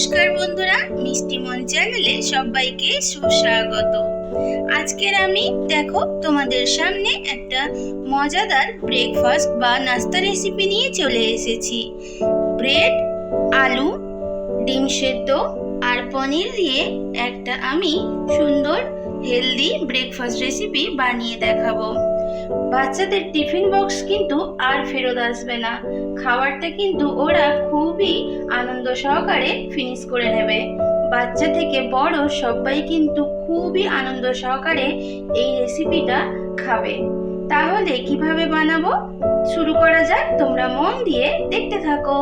নমস্কার বন্ধুরা, মিষ্টি মন চ্যানেলে সবাইকে সুস্বাগত। আজকের আমি, দেখো, তোমাদের সামনে একটা মজাদার ব্রেকফাস্ট বা নাস্তা রেসিপি নিয়ে চলে এসেছি। ব্রেড আলু, ডিম সেদ্ধ আর পনির দিয়ে একটা আমি সুন্দর হেলদি ব্রেকফাস্ট রেসিপি বানিয়ে দেখাবো। বাচ্চাদের টিফিন বক্স কিন্তু আর ফেরত আসবে না। খাবারটা কিন্তু ওরা খুবই আনন্দ সহকারে ফিনিশ করে নেবে। বাচ্চা থেকে বড় সবাই কিন্তু খুবই আনন্দ সহকারে এই রেসিপিটা খাবে। তাহলে কীভাবে বানাবো? শুরু করা যাক, তোমরা মন দিয়ে দেখতে থাকো।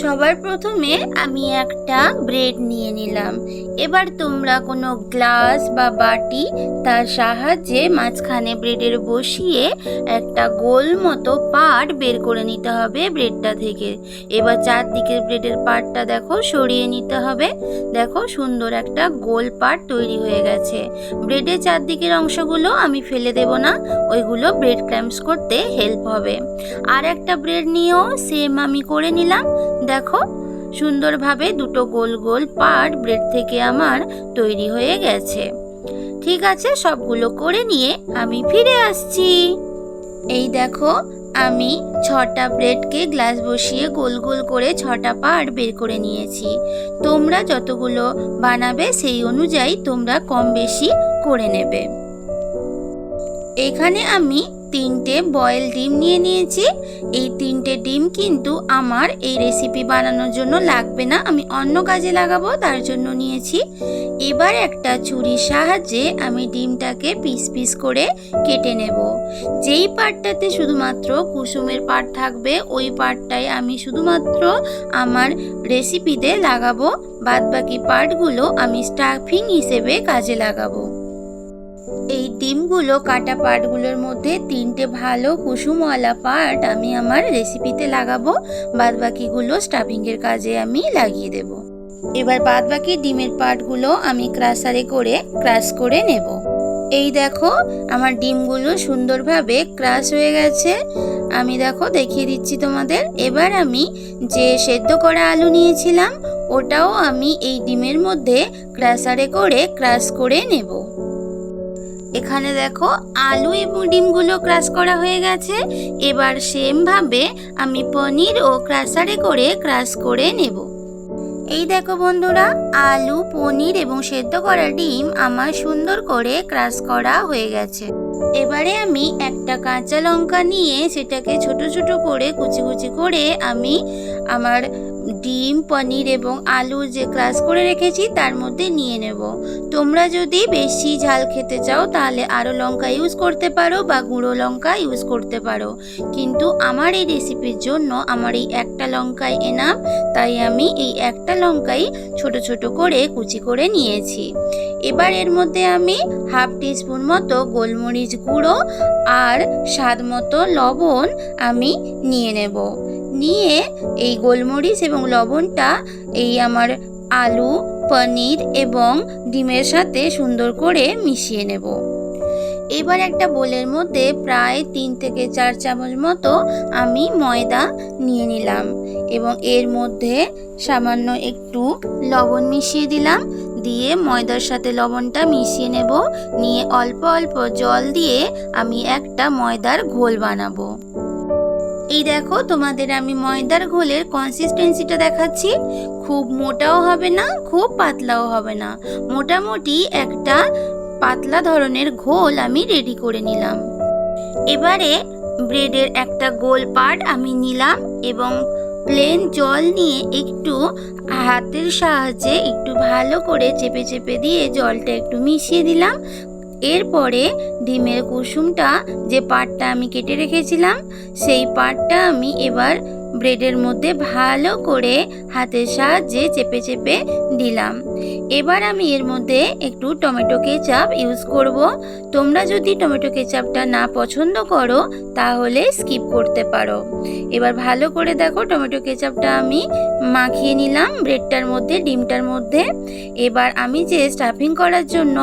সবার প্রথমে আমি একটা ব্রেড নিয়ে নিলাম। এবার তোমরা কোনো গ্লাস বা বাটি তার সাহায্যে মাঝখানে ব্রেডের বসিয়ে একটা গোল মতো পাট বের করে নিতে হবে ব্রেডটা থেকে। এবার চারদিকের ব্রেডের পাটটা দেখো সরিয়ে নিতে হবে। দেখো সুন্দর একটা গোল পাট তৈরি হয়ে গেছে। ব্রেডের চারদিকের অংশগুলো আমি ফেলে দেব না, ওইগুলো ব্রেড ক্র্যাম্পস করতে হেল্প হবে। আর একটা ব্রেড নিয়েও সেম আমি করে নিলাম। দেখো, সুন্দরভাবে দুটো গোল গোল পার্ট ব্রেড থেকে আমার তৈরি হয়ে গেছে। ঠিক আছে, সবগুলো করে নিয়ে আমি ফিরে আসছি। এই দেখো, আমি ছটা ব্রেডকে গ্লাস বসিয়ে গোল গোল করে ছটা পার্ট বের করে নিয়েছি। তোমরা যতগুলো বানাবে সেই অনুযায়ী তোমরা কম বেশি করে নেবে। এখানে আমি তিনটে বয়েল ডিম নিয়ে নিয়েছি। এই তিনটে ডিম কিন্তু আমার এই রেসিপি বানানোর জন্য লাগবে না। আমি অন্য কাজে লাগাবো, তার জন্য নিয়েছি। এবার একটা ছুরির সাহায্যে আমি ডিমটাকে পিস পিস করে কেটে নেব। যেই পার্টটাতে শুধুমাত্র কুসুমের পার্ট থাকবে, ওই পার্টটাই আমি শুধুমাত্র আমার রেসিপিতে লাগাবো। বাদবাকি পার্টগুলো আমি স্টাফিং হিসেবে কাজে লাগাবো। এই ডিমগুলো, কাটা পার্টগুলোর মধ্যে তিনটে ভালো কুসুমওয়ালা পার্ট আমি আমার রেসিপিতে লাগাবো। বাদ বাকিগুলো স্টাফিংয়ের কাজে আমি লাগিয়ে দেব। এবার বাদ বাকি ডিমের পার্টগুলো আমি ক্রাসারে করে, ক্রাশ করে নেব। এই দেখো, আমার ডিমগুলো সুন্দরভাবে ক্রাশ হয়ে গেছে। আমি দেখো, দেখিয়ে দিচ্ছি তোমাদের। এবার আমি যে সেদ্ধ করা আলু নিয়েছিলাম, ওটাও আমি এই ডিমের মধ্যে ক্রাসারে করে, ক্রাশ করে নেব। এখানে দেখো আলু এবং ডিমগুলো ক্রাশ করা হয়ে গেছে। এবার সেমভাবে আমি পনির ও ক্রাসারে করে ক্রাশ করে নেব। এই দেখো বন্ধুরা, আলু, পনির এবং সেদ্ধ করা ডিম আমার সুন্দর করে ক্রাশ করা হয়ে গেছে। এবারে আমি একটা কাঁচা লঙ্কা নিয়ে সেটাকে ছোট ছোট করে কুচি কুচি করে আমি আমার ডিম, পনির এবং আলু যে ক্রাশ করে রেখেছি, তার মধ্যে নিয়ে নেব। তোমরা যদি বেশি ঝাল খেতে চাও, তাহলে আরও লঙ্কা ইউজ করতে পারো বা গুঁড়ো লঙ্কা ইউজ করতে পারো। কিন্তু আমার এই রেসিপির জন্য আমার এই একটা লঙ্কাই এনাম তাই আমি এই একটা লঙ্কাই ছোট ছোট করে কুচি করে নিয়েছি। এবার এর মধ্যে আমি হাফ টিস্পুন মতো গোলমরিচ গুঁড়ো আর স্বাদ মতো লবণ আমি নিয়ে নেব। নিয়ে এই গোলমরিচ এবং লবণটা এই আমার আলু, পনির এবং ডিমের সাথে সুন্দর করে মিশিয়ে নেব। এবার একটা বোলের মধ্যে প্রায় তিন থেকে চার চামচ মতো আমি ময়দা নিয়ে নিলাম এবং এর মধ্যে সামান্য একটু লবণ মিশিয়ে দিলাম। দিয়ে ময়দার সাথে লবণটা মিশিয়ে নেব। নিয়ে অল্প অল্প জল দিয়ে আমি একটা ময়দার ঘোল বানাবো। এই দেখো, তোমাদের আমি ময়দার ঘোলের কনসিস্টেন্সিটা দেখাচ্ছি। খুব মোটাও হবে না, খুব পাতলাও হবে না। মোটামুটি একটা পাতলা ধরনের ঘোল আমি রেডি করে নিলাম। এবারে ব্রেডের একটা গোল পার্ট আমি নিলাম এবং প্লেন জল নিয়ে একটু হাতের সাহায্যে একটু ভালো করে চেপে চেপে দিয়ে জলটা একটু মিশিয়ে দিলাম। এরপরে ডিমের কুসুমটা যে পাটটা আমি কেটে রেখেছিলাম সেই পাটটা আমি এবার ব্রেডের মধ্যে ভালো করে হাতের সাহায্যে চেপে চেপে দিলাম। এবার আমি এর মধ্যে একটু টমেটো কেচাপ ইউজ করব। তোমরা যদি টমেটো কেচাপটা না পছন্দ করো, তাহলে স্কিপ করতে পারো। এবার ভালো করে দেখো টমেটো কেচাপটা আমি মাখিয়ে নিলাম ব্রেডটার মধ্যে, ডিমটার মধ্যে। এবার আমি যে স্টাফিং করার জন্য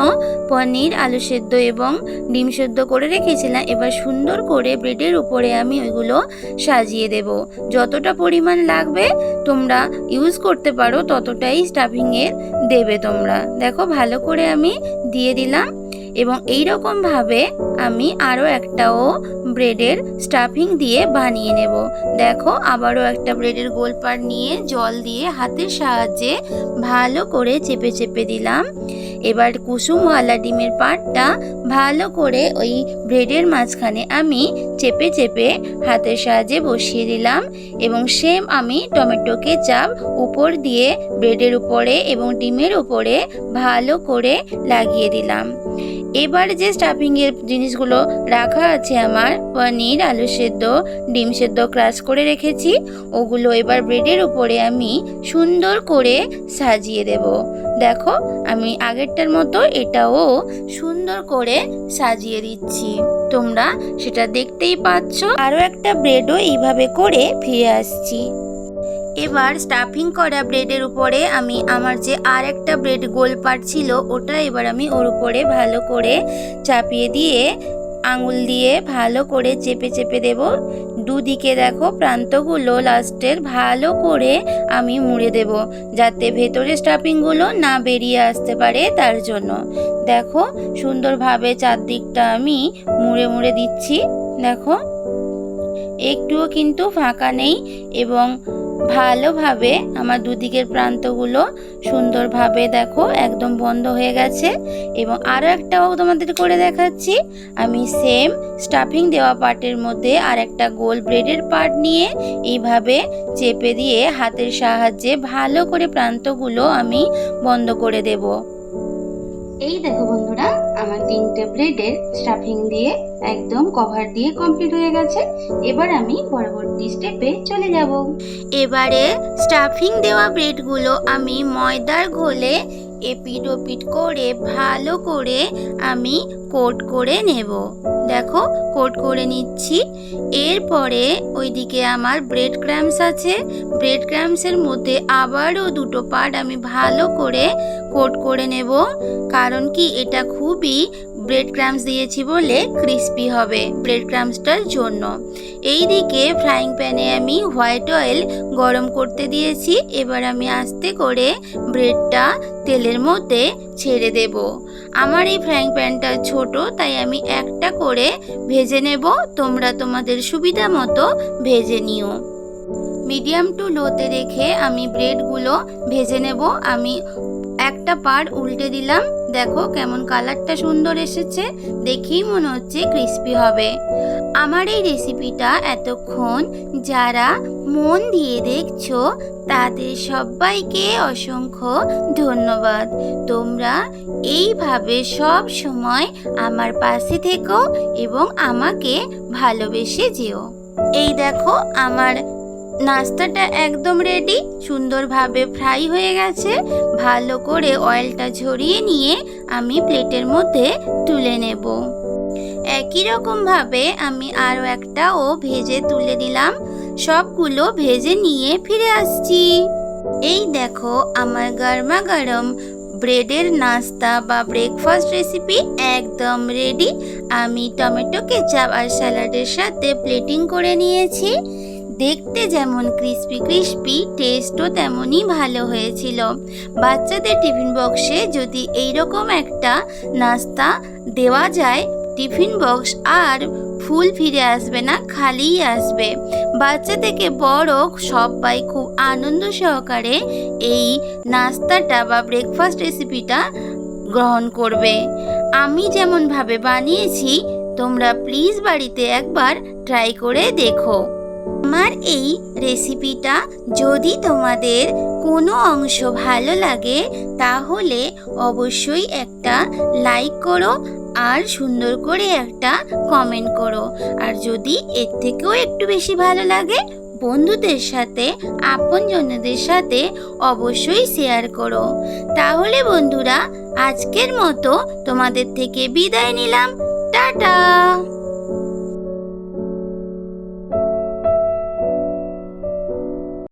পনির, আলু সেদ্ধ এবং ডিম সেদ্ধ করে রেখেছিলাম, এবার সুন্দর করে ব্রেডের উপরে আমি ওইগুলো সাজিয়ে দেব। যতটা পরিমাণ লাগবে তোমরা ইউজ করতে পারো, ততটাই স্টাফিংয়ের দেবে তোমরা। দেখো, ভালো করে আমি দিয়ে দিলাম। এবং এই ভাবে আমি আরও একটাও ব্রেডের স্টাফিং দিয়ে বানিয়ে নেব। দেখো, আবারও একটা ব্রেডের গোলপাট নিয়ে জল দিয়ে হাতের সাহায্যে ভালো করে চেপে চেপে দিলাম। এবার কুসুমওয়ালা ডিমের পাটটা ভালো করে ওই ব্রেডের মাঝখানে আমি চেপে চেপে হাতের সাহায্যে বসিয়ে দিলাম এবং সেম আমি টমেটো কেচাপ উপর দিয়ে ব্রেডের উপরে এবং ডিমের উপরে ভালো করে লাগিয়ে দিলাম। এবার যে স্টাফিংয়ের জিনিসগুলো রাখা আছে আমার, পনির, আলু সেদ্ধ, ডিম সেদ্ধ ক্রাশ করে রেখেছি, ওগুলো এবার ব্রেডের উপরে আমি সুন্দর করে সাজিয়ে দেব। দেখো, আমি আগেরটার মতো এটাও সুন্দর করে সাজিয়ে দিচ্ছি। তোমরা সেটা দেখতেই পাচ্ছ। আরও একটা ব্রেডও এইভাবে করে ফিরে আসছি। এবার স্টাফিং করা ব্রেডের উপরে আমি আমার যে আর একটা ব্রেড গোল পাট ছিল, ওটা এবার আমি ওর উপরে ভালো করে চাপিয়ে দিয়ে আঙুল দিয়ে ভালো করে চেপে চেপে দেব। দুদিকে দেখো প্রান্তগুলো লাস্টের ভালো করে আমি মুড়ে দেব, যাতে ভেতরে স্টাফিংগুলো না বেরিয়ে আসতে পারে তার জন্য। দেখো সুন্দরভাবে চারদিকটা আমি মুড়ে মুড়ে দিচ্ছি, দেখো। একটুও কিন্তু ফাঁকা নেই এবং ভালোভাবে আমার দুদিকের প্রান্তগুলো সুন্দরভাবে দেখো একদম বন্ধ হয়ে গেছে। এবং আরও একটাও তোমাদের করে দেখাচ্ছি। আমি সেম স্টাফিং দেওয়া পার্টের মধ্যে আর একটা গোল ব্রেডের পার্ট নিয়ে এইভাবে চেপে দিয়ে হাতের সাহায্যে ভালো করে প্রান্তগুলো আমি বন্ধ করে দেব। এই দেখো বন্ধুরা, আমার তিনটে ব্রেডের স্টাফিং দিয়ে একদম কভার দিয়ে কমপ্লিট হয়ে গেছে। এবার আমি পরবর্তী স্টেপে চলে যাব। এবারে স্টাফিং দেওয়া ব্রেডগুলো আমি ময়দার ঘোলে এপিট ওপিট করে ভালো করে আমি কোট করে নেব। দেখো কোট করে নিচ্ছি। এরপরে ওইদিকে আমার ব্রেড ক্র্যাম্পস আছে। ব্রেড ক্র্যাম্পসের মধ্যে আবারও দুটো পার্ট আমি ভালো করে কোট করে নেব, কারণ কি এটা খুবই ব্রেড ক্রামস দিয়েছি বলে ক্রিস্পি হবে ব্রেড ক্রামসটার জন্য। এই দিকে ফ্রাইং প্যানে আমি হোয়াইট অয়েল গরম করতে দিয়েছি, এবার আমি আস্তে করে ব্রেডটা তেলের মধ্যে ছেড়ে দেব। আমার এই ফ্রাইং প্যানটা ছোট, তাই আমি একটা করে ভেজে নেব, তোমরা তোমাদের সুবিধা মতো ভেজে নিও। মিডিয়াম টু লোতে রেখে আমি ব্রেডগুলো ভেজে নেব, আমি একটা পার উল্টে দিলাম। দেখো কেমন কালারটা সুন্দর এসেছে। দেখেই মনে হচ্ছে ক্রিস্পি হবে। আমার এই রেসিপিটা এতক্ষণ যারা মন দিয়ে দেখছ, তাদের সবাইকে অসংখ্য ধন্যবাদ। তোমরা এইভাবে সব সময় আমার পাশে থেকো এবং আমাকে ভালোবেসে যেও। এই দেখো আমার নাস্তাটা একদম রেডি সুন্দরভাবে ফ্রাই হয়ে গেছে। ভালো করে অয়েলটা ঝরিয়ে নিয়ে আমি প্লেটের মধ্যে তুলে নেব। একই রকমভাবে আমি আরও একটাও ভেজে তুলে দিলাম। সবগুলো ভেজে নিয়ে ফিরে আসছি। এই দেখো আমার গরমা গরম ব্রেডের নাস্তা বা ব্রেকফাস্ট রেসিপি একদম রেডি আমি টমেটো কেচাপ আর স্যালাডের সাথে প্লেটিং করে নিয়েছি। দেখতে যেমন ক্রিস্পি ক্রিস্পি টেস্টও তেমনই ভালো হয়েছিল। বাচ্চাদের টিফিন বক্সে যদি এইরকম একটা নাস্তা দেওয়া যায় টিফিন বক্স আর ফুল ফিরে আসবে না, খালিই আসবে। বাচ্চা থেকে বড় সবাই খুব আনন্দ সহকারে এই নাস্তাটা বা ব্রেকফাস্ট রেসিপিটা গ্রহণ করবে। আমি যেমনভাবে বানিয়েছি, তোমরা প্লিজ বাড়িতে একবার ট্রাই করে দেখো। আমার এই রেসিপিটা যদি তোমাদের কোনো অংশ ভালো লাগে, তাহলে অবশ্যই একটা লাইক করো আর সুন্দর করে একটা কমেন্ট করো। আর যদি এর থেকেও একটু বেশি ভালো লাগে, বন্ধুদের সাথে, আপনজনদের সাথে অবশ্যই শেয়ার করো। তাহলে বন্ধুরা, আজকের মতো তোমাদের থেকে বিদায় নিলাম। টাটা!